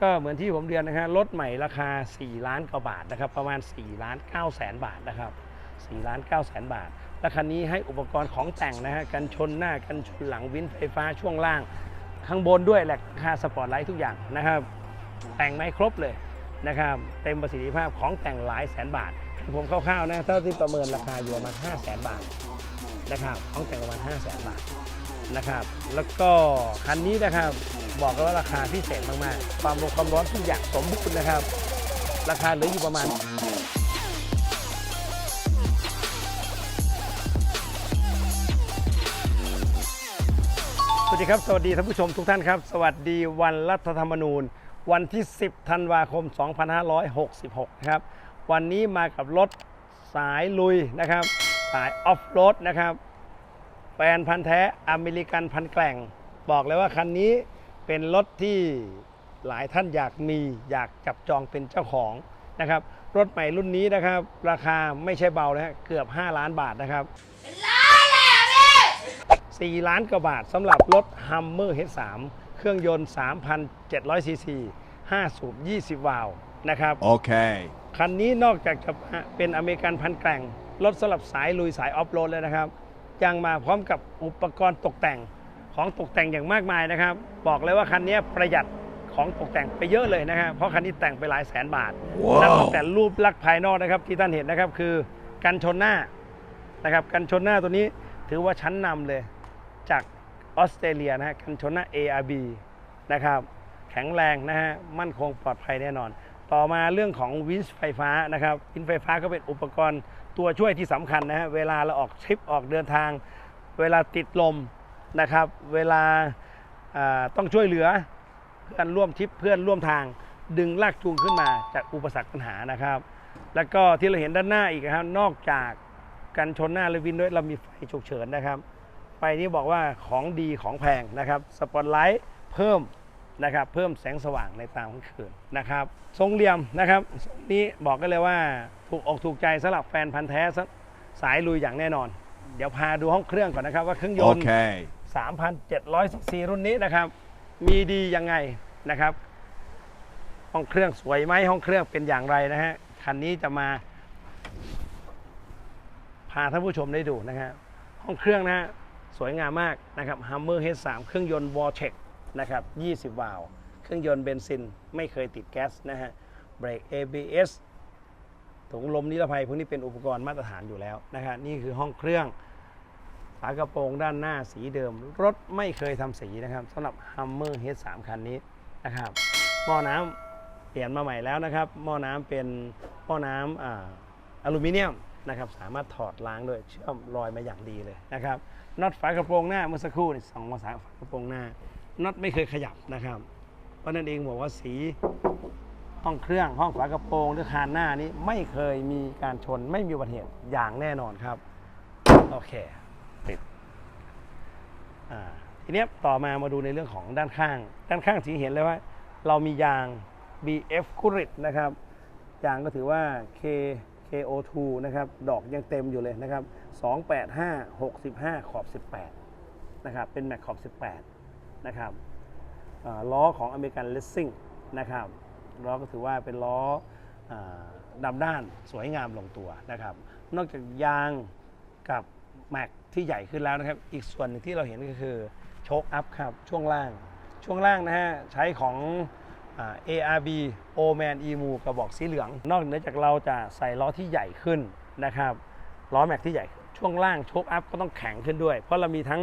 ก็เหมือนที่ผมเรียนนะฮะรถใหม่ราคา 4 ล้านกว่าบาทนะครับ ประมาณ 4 ล้าน9แสนบาทนะครับ4ล้าน9แสนบาท และคันนี้ให้อุปกรณ์ของแต่งนะฮะกันชนหน้ากันชนหลังวินไฟฟ้าช่วงล่าง ข้างบนด้วยแหละค่าสปอร์ตไลท์ทุกอย่างนะครับ แต่งไม่ครบเลยนะครับเต็มประสิทธิภาพของแต่งหลายแสนบาท ผมคร่าวๆนะเท่าที่ประเมินราคาอยู่ประมาณ5แสนบาทนะครับของแต่งประมาณ5แสนบาท นะครับ แล้วก็คันนี้นะครับบอกเลยว่าราคาพิเศษมากๆ ความร้อนความร้อนทุกอย่างสมบูรณ์นะครับ ราคาเหลืออยู่ประมาณสวัสดีครับ สวัสดีท่านผู้ชมทุกท่านครับ สวัสดีวันรัฐธรรมนูญ วันที่ 10 ธันวาคม 2566 นะครับ วันนี้มากับรถสายลุยนะครับ สายออฟโรดนะครับ แฟนพันธ์แท้อเมริกันพันแกล่ง บอกเลยว่าคันนี้เป็นรถที่หลายท่านอยากมีอยากจับจองเป็นเจ้าของนะครับ รถใหม่รุ่นนี้นะครับ ราคาไม่ใช่เบานะฮะเกือบ 5 ล้านบาทนะครับ4ล้านกว่าบาทสำหรับรถ Hummer H3 เครื่องยนต์ 3,700 ซีซี 5 สูบ 20 วาล์วนะครับ Okay. คันนี้นอกจากจะเป็นอเมริกันพันแกร่ง รถสำหรับสายลุยสายออฟโรดเลยนะครับ ยังมาพร้อมกับอุปกรณ์ตกแต่งของตกแต่งอย่างมากมายนะครับ บอกเลยว่าคันนี้ประหยัดของตกแต่งไปเยอะเลยนะครับ เพราะคันนี้แต่งไปหลายแสนบาทว้าวนับตั้งแต่รูปลักษณ์ภายนอกนะครับ ที่ท่านเห็นนะครับคือกันชนหน้านะครับกันชนหน้าตัวนี้ถือว่าชั้นนำเลยจากออสเตรเลียนะฮะกันชนหน้า ARB นะครับแข็งแรงนะฮะมั่นคงปลอดภัยแน่นอน ต่อมาเรื่องของวินส์ไฟฟ้านะครับวินไฟฟ้าก็เป็นอุปกรณ์ ตัวช่วยที่สำคัญนะฮะเวลาเราออกทริปออกเดินทาง เวลาติดลมนะครับ เวลาาต้องช่วยเหลือเพื่อนร่วมทริปเพื่อนร่วมทาง ดึงลากจูงขึ้นมาจากอุปสรรคปัญหานะครับ แล้วก็ที่เราเห็นด้านหน้าอีกนะครับนอกจากกันชนหน้าและวินด้วยเรามีไฟฉุกเฉินนะครับไฟนี้บอกว่าของดีของแพงนะครับสปอตไลท์เพิ่ม นะครับเพิ่มแสงสว่างในตามกลางคืนนะครับทรงเหลี่ยมนะครับทรงนี้บอกกันเลยว่าถูกอกถูกใจสำหรับแฟนพันธ์แท้สสายลุยอย่างแน่นอน เดี๋ยวพาดูห้องเครื่องก่อนนะครับว่าเครื่องยนต์ Okay. 3,700ซีซีรุ่นนี้นะครับ มีดียังไงนะครับ ห้องเครื่องสวยไหมห้องเครื่องเป็นอย่างไรนะฮะคันนี้จะมา พาท่านผู้ชมได้ดูนะฮะห้องเครื่องนะฮะสวยงามมากนะครับ Hummer H3 เครื่องยนต์ v o r t e c นะครับ 20 วาล์วเครื่องยนต์เบนซินไม่เคยติดแก๊สนะฮะเบรก ABS ถุงลมนิรภัยพวกนี้เป็นอุปกรณ์มาตรฐานอยู่แล้วนะฮะนี่คือห้องเครื่องฝากระโปรงด้านหน้าสีเดิม รถไม่เคยทำสีนะครับสำหรับ Hummer H3 คันนี้นะครับหม้อน้ำเปลี่ยนมาใหม่แล้วนะครับหม้อน้ำเป็นหม้อน้ำอ่าอลูมิเนียมนะครับสามารถถอดล้างด้วยเชื่อมรอยมาอย่างดีเลยนะครับน็อตฝากระโปรงหน้าเมื่อสักครู่นี่สองภาษาฝากระโปรงหน้า น็อตไม่เคยขยับนะครับ เพราะนั่นเองบอกว่าสีห้องเครื่องห้องฝากระโปรงหรือคานหน้านี้ไม่เคยมีการชนไม่มีอุบัติเหตุอย่างแน่นอนครับ โอเคติดอ่าทีเนี้ยต่อมามาดูในเรื่องของด้านข้าง ด้านข้างสีเห็นเลยว่า เรามียาง BF c u r i t นะครับยางก็ถือว่า K KO2 นะครับ ดอกยังเต็มอยู่เลยนะครับ 285 65 ขอบ 18 นะครับ เป็นแม็กขอบ 18 นะครับล้อของอเมริกันเลสซิ่งนะครับล้อก็ถือว่าเป็นล้อดำด้านสวยงามลงตัวนะครับ นอกจากยางกับแม็กที่ใหญ่ขึ้นแล้วนะครับ อีกส่วนหนึ่งที่เราเห็นก็คือโชคอัพครับ ช่วงล่าง ช่วงล่างนะฮะ ใช้ของอ ARB o m a n e m o กระบอกสีเหลือง นอกเหนือจากเราจะใส่ล้อที่ใหญ่ขึ้นนะครับ ล้อแม็กที่ใหญ่ ช่วงล่างโชคอัพก็ต้องแข็งขึ้นด้วย เพราะเรามีทั้ง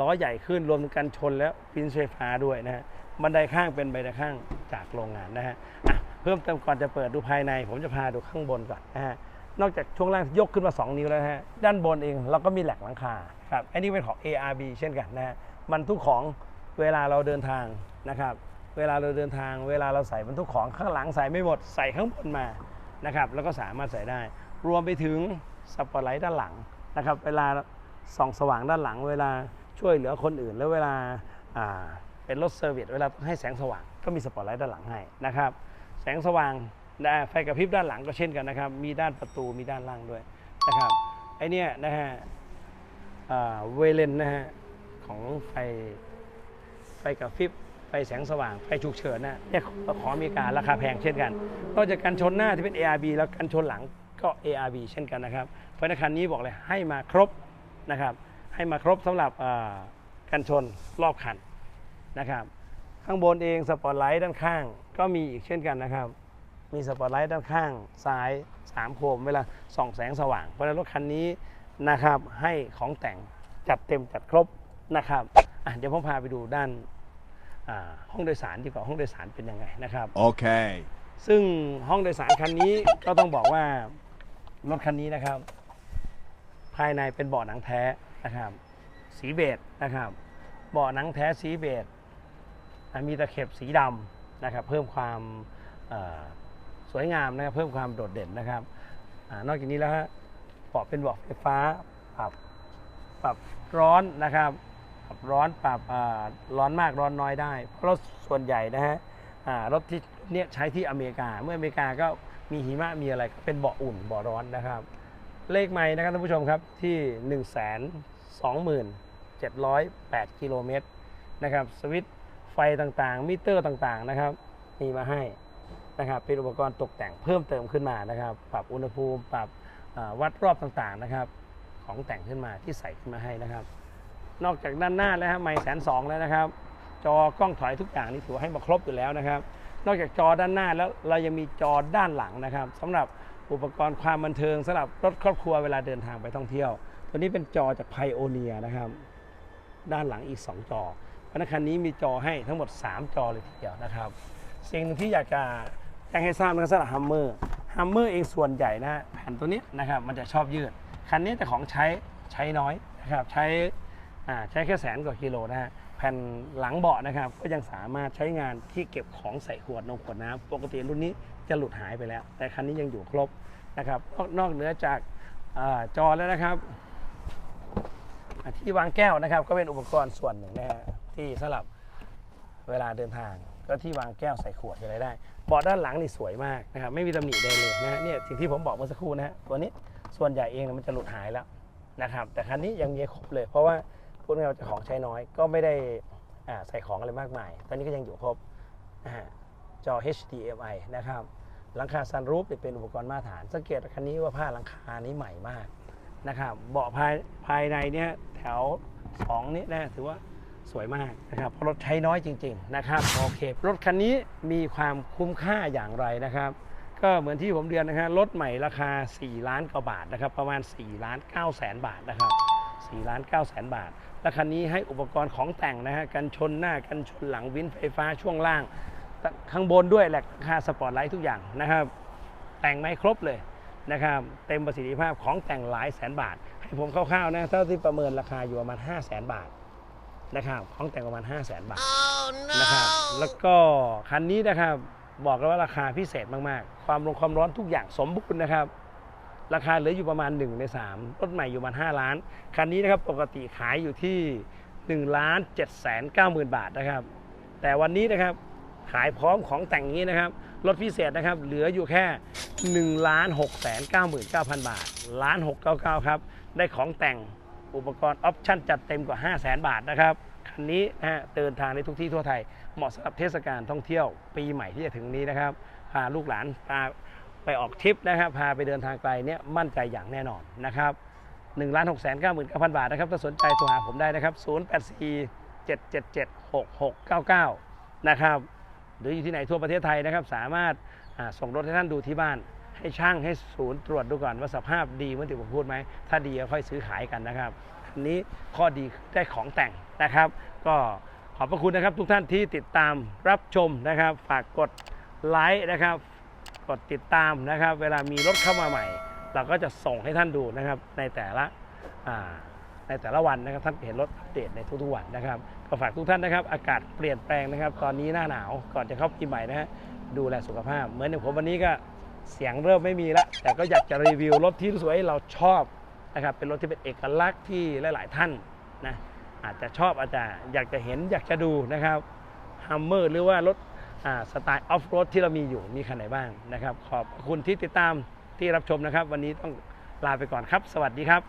ล้อใหญ่ขึ้นรวมกันชนและฟินไฟฟ้าด้วยนะฮะบันไดข้างเป็นบันไดข้างจากโรงงานนะฮะะเพิ่มเติมก่อนจะเปิดดูภายใน ผมจะพาดูข้างบนก่อนนะฮะนอกจากช่วงล่างยกขึ้นมา 2 นิ้วแล้วฮะด้านบนเองเราก็มีแหลกหลังคาครับอันนี้เป็นของ ARB เช่นกันนะฮะบรรทุกของเวลาเราเดินทางนะครับเวลาเราเดินทางเวลาเราใส่บรรทุกของข้างหลังใส่ไม่หมดใส่ข้างบนมานะครับแล้วก็สามารถใส่ได้ รวมไปถึงสปอตไลท์ด้านหลังนะครับเวลาส่องสว่างด้านหลังเวลา ช่วยเหลือคนอื่น แล้วเวลาเป็นรถเซอร์วิสเวลาต้องให้แสงสว่างก็มีสปอตไลท์ด้านหลังให้นะครับแสงสว่างไฟกระพริบด้านหลังก็เช่นกันนะครับ มีด้านประตูมีด้านล่างด้วยนะครับไอเนี้ยนะฮะเวเลนนะฮะของไฟไฟกระพริบไฟแสงสว่างไฟฉุกเฉินนะเนี่ยของอเมริการาคาแพงเช่นกัน นอกจากการชนหน้าที่เป็น ARB แล้วการชนหลังก็ ARB เช่นกันนะครับ เพราะฉะนั้นคันนี้บอกเลยให้มาครบนะครับ ให้มาครบสำหรับอ่าการชนรอบคันนะครับ ข้างบนเองสปอตไลท์ด้านข้าง ก็มีอีกเช่นกันนะครับ มีสปอตไลท์ด้านข้างซ้าย3โคมเวลาส่องแสงสว่าง เพราะฉะนั้นรถคันนี้นะครับให้ของแต่งจัดเต็มจัดครบนะครับอะเดี๋ยวผมพาไปดูด้านอ่าห้องโดยสารดีกว่าห้องโดยสารเป็นยังไงนะครับ Okay. ซึ่งห้องโดยสารคันนี้ก็ต้องบอกว่ารถคันนี้นะครับ ภายในเป็นเบาะหนังแท้ นะครับสีเบจนะครับเบาะหนังแท้สีเบจมีตะเข็บสีดำนะครับเพิ่มความสวยงามนะครับเพิ่มความโดดเด่นนะครับอนอกจากนี้แล้วฮะเบาะเป็นเบาะไฟฟ้าปรับปรับร้อนนะครับปรับร้อนปรับร้อนมากร้อนน้อยได้เพราะรถส่วนใหญ่นะฮะรถที่เนี่ยใช้ที่อเมริกา เมื่ออเมริกาก็มีหิมะมีอะไรเป็นเบาะอุ่นเบาะร้อนนะครับ เลขไม่นะครับท่านผู้ชมครับที่1 2 7 0 8 กิโลเมตรนะครับสวิตไฟต่างๆ มิเตอร์ต่างๆนะครับมีมาให้นะครับเป็นอุปกรณ์ตกแต่งเพิ่มเติมขึ้นมานะครับ ปรับอุณหภูมิปรับวัดรอบต่างๆนะครับ ของแต่งขึ้นมาที่ใส่ขึ้นมาให้นะครับ นอกจากด้านหน้าแล้วครับไม่แสนสองแล้วนะครับ จอกล้องถอยทุกอย่างนี่ถือว่าให้มาครบอยู่แล้วนะครับ นอกจากจอด้านหน้าแล้วเรายังมีจอด้านหลังนะครับสำหรับอุปกรณ์ความบันเทิงสำหรับรถครอบครัวเวลาเดินทางไปท่องเที่ยว ตัวนี้เป็นจอจากไพโอเนียนะครับ ด้านหลังอีก 2 จอเพราะฉะนั้นคันนี้มีจอให้ทั้งหมด 3 จอเลยทีเดียวนะครับ สิ่งหนึ่งที่อยากจะแจ้งให้ทราบนะครับสำหรับฮัมเมอร์ฮัมเมอร์เองส่วนใหญ่นะแผ่นตัวนี้นะครับมันจะชอบยืด คันนี้แต่ของใช้ใช้น้อยนะครับใช้ใช้แค่แสนกว่ากิโลนะฮะแผ่นหลังเบาะนะครับ ก็ยังสามารถใช้งานที่เก็บของใส่ขวดนมขวดน้ำปกติรุ่นนี้จะหลุดหายไปแล้ว แต่คันนี้ยังอยู่ครบนะครับนอกเหนือจากอจอแล้วนะครับ ที่วางแก้วนะครับก็เป็นอุปกรณ์ส่วนหนึ่งนะฮะที่สำหรับเวลาเดินทาง ก็ที่วางแก้วใส่ขวดอะไรได้เบาะด้านหลังนี่สวยมากนะครับไม่มีตำหนิใดเลยนะฮะเนี่ยสิ่งที่ผมบอกเมื่อสักครู่นะฮะตัวนี้ส่วนใหญ่เองมันจะหลุดหายแล้วนะครับ แต่คันนี้ยังมีครบเลย เพราะว่าพูดง่าจะของใช้น้อยก็ไม่ได้ใส่ของอะไรมากมาย ตอนนี้ก็ยังอยู่ครบนะฮะจอ HDMI นะครับหลังคาซันรูฟเป็นอุปกรณ์มาตรฐาน สังเกตคันนี้ว่าผ้าหลังคานี้ใหม่มาก นะครับเบาะภายภายในเนี่ยแถว2นี้นะถือว่าสวยมากนะครับเพราะรถใช้น้อยจริง ๆ นะครับโอเค รถคันนี้มีความคุ้มค่าอย่างไรนะครับ ก็เหมือนที่ผมเรียนนะครับรถใหม่ราคา 4 ล้านกว่าบาทนะครับประมาณ 4 ล้าน9แสนบาทนะครับ4ล้าน9แสนบาท และคันนี้ให้อุปกรณ์ของแต่งนะฮะกันชนหน้ากันชนหลังวินไฟฟ้าช่วงล่าง ข้างบนด้วยแหละค่าสปอร์ตไลท์ทุกอย่างนะครับ แต่งไม่ครบเลย นะครับเต็มประสิทธิภาพของแต่งหลายแสนบาท ให้ผมคร่าวๆนะเท่าที่ประเมินราคาอยู่ประมาณ 5 0 0แสนบาทนะครับของแต่งประมาณ 5 0 0แสนบาทนะครับแล้วก็คันนี้นะครับบอกเลยว่าราคาพิเศษมากๆ ความร้อนความร้อนทุกอย่างสมบูรณ์นะครับ ราคาเหลืออยู่ประมาณ 1 ใน 3 รถใหม่อยู่ประมาณ 5 ล้าน คันนี้นะครับปกติขายอยู่ที่1ล้าน7แสน9หมื่นบาทนะครับ แต่วันนี้นะครับขายพร้อมของแต่งนี้นะครับ รถพิเศษนะครับ เหลืออยู่แค่ 1ล้าน6แสน9หมื่น9,000 บาทล้าน699 ครับ ได้ของแต่งอุปกรณ์ออปชั่นจัดเต็มกว่า 5 0 0แสนบาทนะครับ คันนี้นะฮะเดินทางในทุกที่ทั่วไทย เหมาะสำหรับเทศกาลท่องเที่ยวปีใหม่ที่จะถึงนี้นะครับ พาลูกหลานพาไปออกทริปนะครับ พาไปเดินทางไกลเนี่ยมั่นใจอย่างแน่นอนนะครับ1ล้าน6แสน9หมื่น9,000 บาทนะครับ ถ้าสนใจโทรหาผมได้นะครับ 084 777 6699 นะครับ หรืออยู่ที่ไหนทั่วประเทศไทยนะครับ สามารถ ส่งรถให้ท่านดูที่บ้าน ให้ช่างให้ศูนย์ตรวจดูก่อนว่าสภาพดีเหมื่อนที่ผมพูดไหม ถ้าดีก็ค่อยซื้อขายกันนะครับอันนี้ข้อดีได้ของแต่งนะครับ ก็ขอบพระคุณนะครับทุกท่านที่ติดตามรับชมนะครับ ฝากกดไลค์นะครับ กดติดตามนะครับ เวลามีรถเข้ามาใหม่ เราก็จะส่งให้ท่านดูนะครับในแต่ละในแต่ละวันนะครับท่านเห็นรถอัปเดตในทุกๆวันนะครับก็ฝากทุกท่านนะครับ อากาศเปลี่ยนแปลงนะครับ ตอนนี้หน้าหนาวก่อนจะเข้าปีใหม่นะฮะ ดูแลสุขภาพ เหมือนอย่างผมวันนี้ก็เสียงเริ่มไม่มีละแต่ก็อยากจะรีวิวรถที่สว่าเราชอบนะครับเป็นรถที่เป็นเอกลักษณ์ที่หลาย ๆ ท่านนะอาจจะชอบอาจจะอยากจะเห็นอยากจะดูนะครับฮัมเมอร์หรือว่ารถสไตล์ออฟโรดที่เรามีอยู่มีคันไหนบ้างนะครับ ขอบคุณที่ติดตามที่รับชมนะครับ วันนี้ต้องลาไปก่อนครับ สวัสดีครับ